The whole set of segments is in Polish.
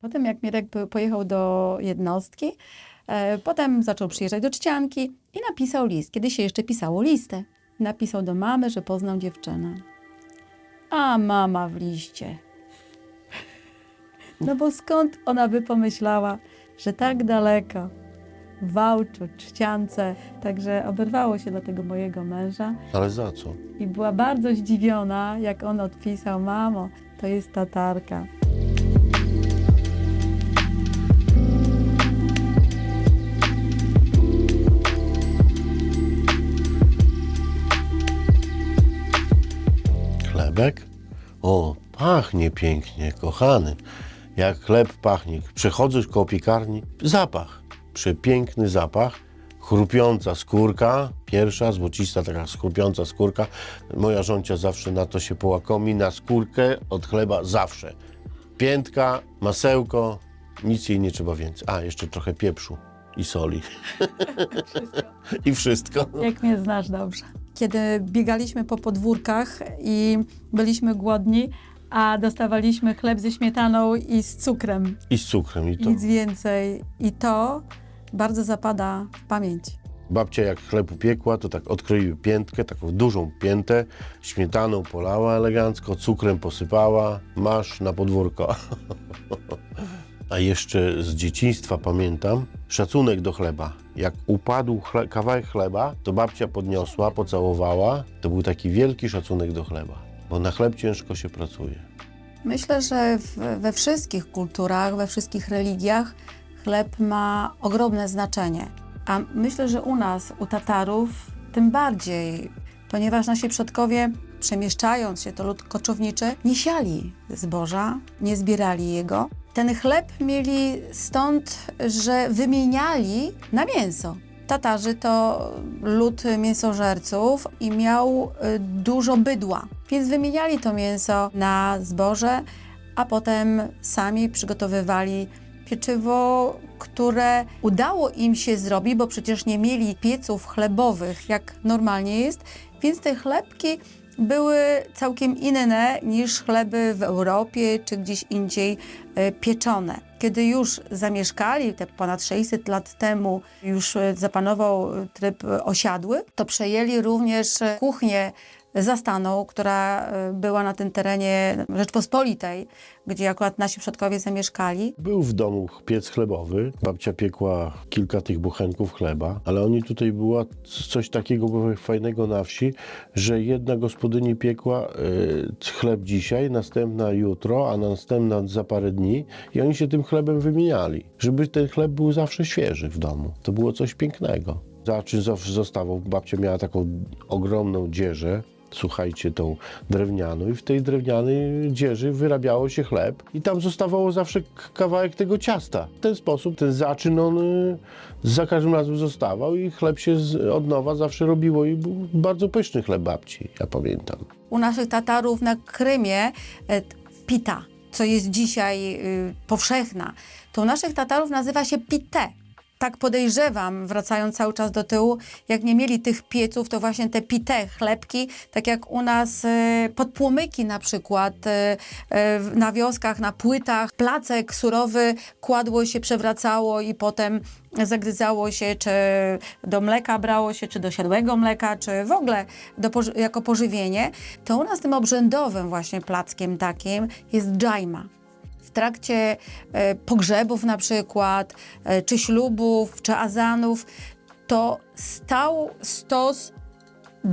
Potem jak Mirek po- pojechał do jednostki, e, potem zaczął przyjeżdżać do Czcianki i napisał list, kiedy się jeszcze pisało listy. Napisał do mamy, że poznał dziewczynę. A mama w liście. No bo skąd ona by pomyślała, że tak daleko, w Wałczu, Czciance, także oberwało się do tego mojego męża Ale za co? i była bardzo zdziwiona, jak on odpisał, mamo, to jest Tatarka. Chlebek? O, pachnie pięknie, kochany. Jak chleb pachnie. Przechodzisz koło piekarni, zapach. Przepiękny zapach. Chrupiąca skórka, pierwsza, złocista taka chrupiąca skórka. Moja żoncia zawsze na to się połakomi, na skórkę od chleba zawsze. Piętka, masełko, nic jej nie trzeba więcej. A, jeszcze trochę pieprzu i soli. I wszystko. Jak mnie znasz dobrze. Kiedy biegaliśmy po podwórkach i byliśmy głodni, a dostawaliśmy chleb ze śmietaną i z cukrem, I z cukrem i to. nic więcej. I to bardzo zapada w pamięć. Babcia jak chleb upiekła, to tak odkroiły piętkę, taką dużą piętę, śmietaną polała elegancko, cukrem posypała, masz na podwórko. A jeszcze z dzieciństwa pamiętam szacunek do chleba. Jak upadł chle kawałek chleba, to babcia podniosła, pocałowała. To był taki wielki szacunek do chleba, bo na chleb ciężko się pracuje. Myślę, że we wszystkich kulturach, we wszystkich religiach chleb ma ogromne znaczenie. A myślę, że u nas, u Tatarów, tym bardziej, ponieważ nasi przodkowie, przemieszczając się, to lud koczowniczy, nie siali zboża, nie zbierali jego. Ten chleb mieli stąd, że wymieniali na mięso. Tatarzy to lud mięsożerców i miał y, dużo bydła, więc wymieniali to mięso na zboże, a potem sami przygotowywali pieczywo, które udało im się zrobić, bo przecież nie mieli pieców chlebowych, jak normalnie jest, więc te chlebki były całkiem inne niż chleby w Europie czy gdzieś indziej e, pieczone. Kiedy już zamieszkali, te ponad 600 lat temu, już e, zapanował e, tryb osiadły, to przejęli również kuchnię zastaną, która e, była na tym terenie Rzeczpospolitej, gdzie akurat nasi przodkowie zamieszkali. Był w domu piec chlebowy, babcia piekła kilka tych bochenków chleba, ale oni tutaj była coś takiego fajnego na wsi, że jedna gospodyni piekła y, chleb dzisiaj, następna jutro, a następna za parę dni i oni się tym chlebem wymieniali, żeby ten chleb był zawsze świeży w domu. To było coś pięknego. Zaczyn zawsze zostawał, babcia miała taką ogromną dzieżę, słuchajcie, tą drewnianą i w tej drewnianej dzieży wyrabiało się chleb i tam zostawało zawsze kawałek tego ciasta. W ten sposób ten zaczyn on za każdym razem zostawał i chleb się od nowa zawsze robiło i był bardzo pyszny chleb babci, ja pamiętam. U naszych Tatarów na Krymie e, pita, co jest dzisiaj y, powszechna, to u naszych Tatarów nazywa się pite. Tak podejrzewam, wracając cały czas do tyłu, jak nie mieli tych pieców, to właśnie te pite, chlebki, tak jak u nas e, podpłomyki na przykład e, e, na wioskach, na płytach, placek surowy kładło się, przewracało i potem zagryzało się, czy do mleka brało się, czy do siadłego mleka, czy w ogóle do, jako pożywienie, to u nas tym obrzędowym właśnie plackiem takim jest dżajma. W trakcie e, pogrzebów na przykład, e, czy ślubów, czy azanów, to stał stos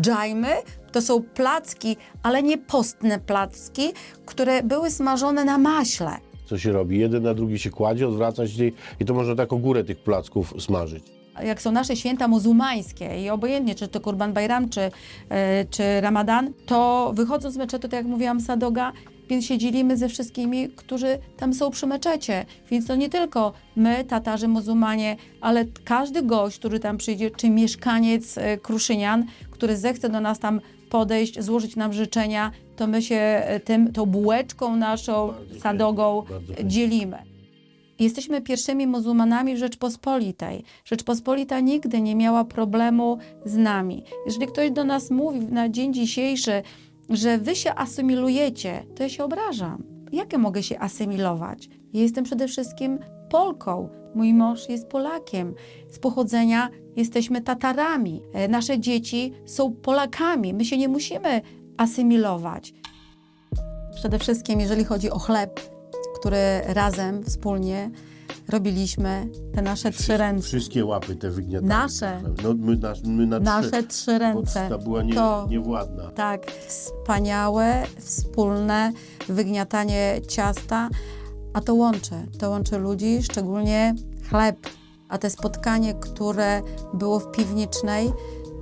dżajmy. To są placki, ale nie postne placki, które były smażone na maśle. Co się robi? Jeden na drugi się kładzie, odwraca się i to można taką górę tych placków smażyć. Jak są nasze święta muzułmańskie i obojętnie, czy to Kurban Bajram, czy, e, czy Ramadan, to wychodząc z meczetu, tak jak mówiłam, Sadoga, więc się dzielimy ze wszystkimi, którzy tam są przy meczecie. Więc to nie tylko my, Tatarzy, muzułmanie, ale każdy gość, który tam przyjdzie, czy mieszkaniec e, Kruszynian, który zechce do nas tam podejść, złożyć nam życzenia, to my się e, tym, tą bułeczką naszą, sadogą dzielimy. Jesteśmy pierwszymi muzułmanami w Rzeczpospolitej. Rzeczpospolita nigdy nie miała problemu z nami. Jeżeli ktoś do nas mówi na dzień dzisiejszy, że wy się asymilujecie, to ja się obrażam. jak ja mogę się asymilować? Ja jestem przede wszystkim Polką. Mój mąż jest Polakiem. Z pochodzenia jesteśmy Tatarami. E, Nasze dzieci są Polakami. My się nie musimy asymilować. Przede wszystkim, jeżeli chodzi o chleb, który razem, wspólnie robiliśmy, te nasze trzy ręce. Wszystkie łapy te wygniatane. Nasze. No, my, na, my na Nasze trzy, trzy ręce. ta była nie, To- niewładna. Tak, wspaniałe, wspólne wygniatanie ciasta, a to łączy, to łączy ludzi, szczególnie chleb. A te spotkanie, które było w piwnicznej,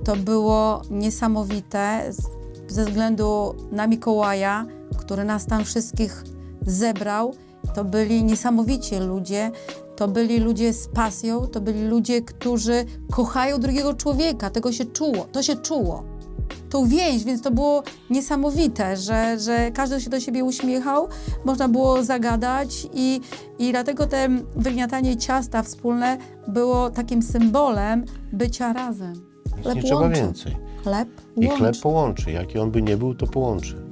to było niesamowite ze względu na Mikołaja, który nas tam wszystkich zebrał. To byli niesamowici ludzie, to byli ludzie z pasją, to byli ludzie, którzy kochają drugiego człowieka. Tego się czuło, to się czuło tą więź, więc to było niesamowite, że, że każdy się do siebie uśmiechał, można było zagadać i, i dlatego te wygniatanie ciasta wspólne było takim symbolem bycia razem. nie trzeba więcej. Chleb I łączy. chleb połączy. Jaki on by nie był, to połączy.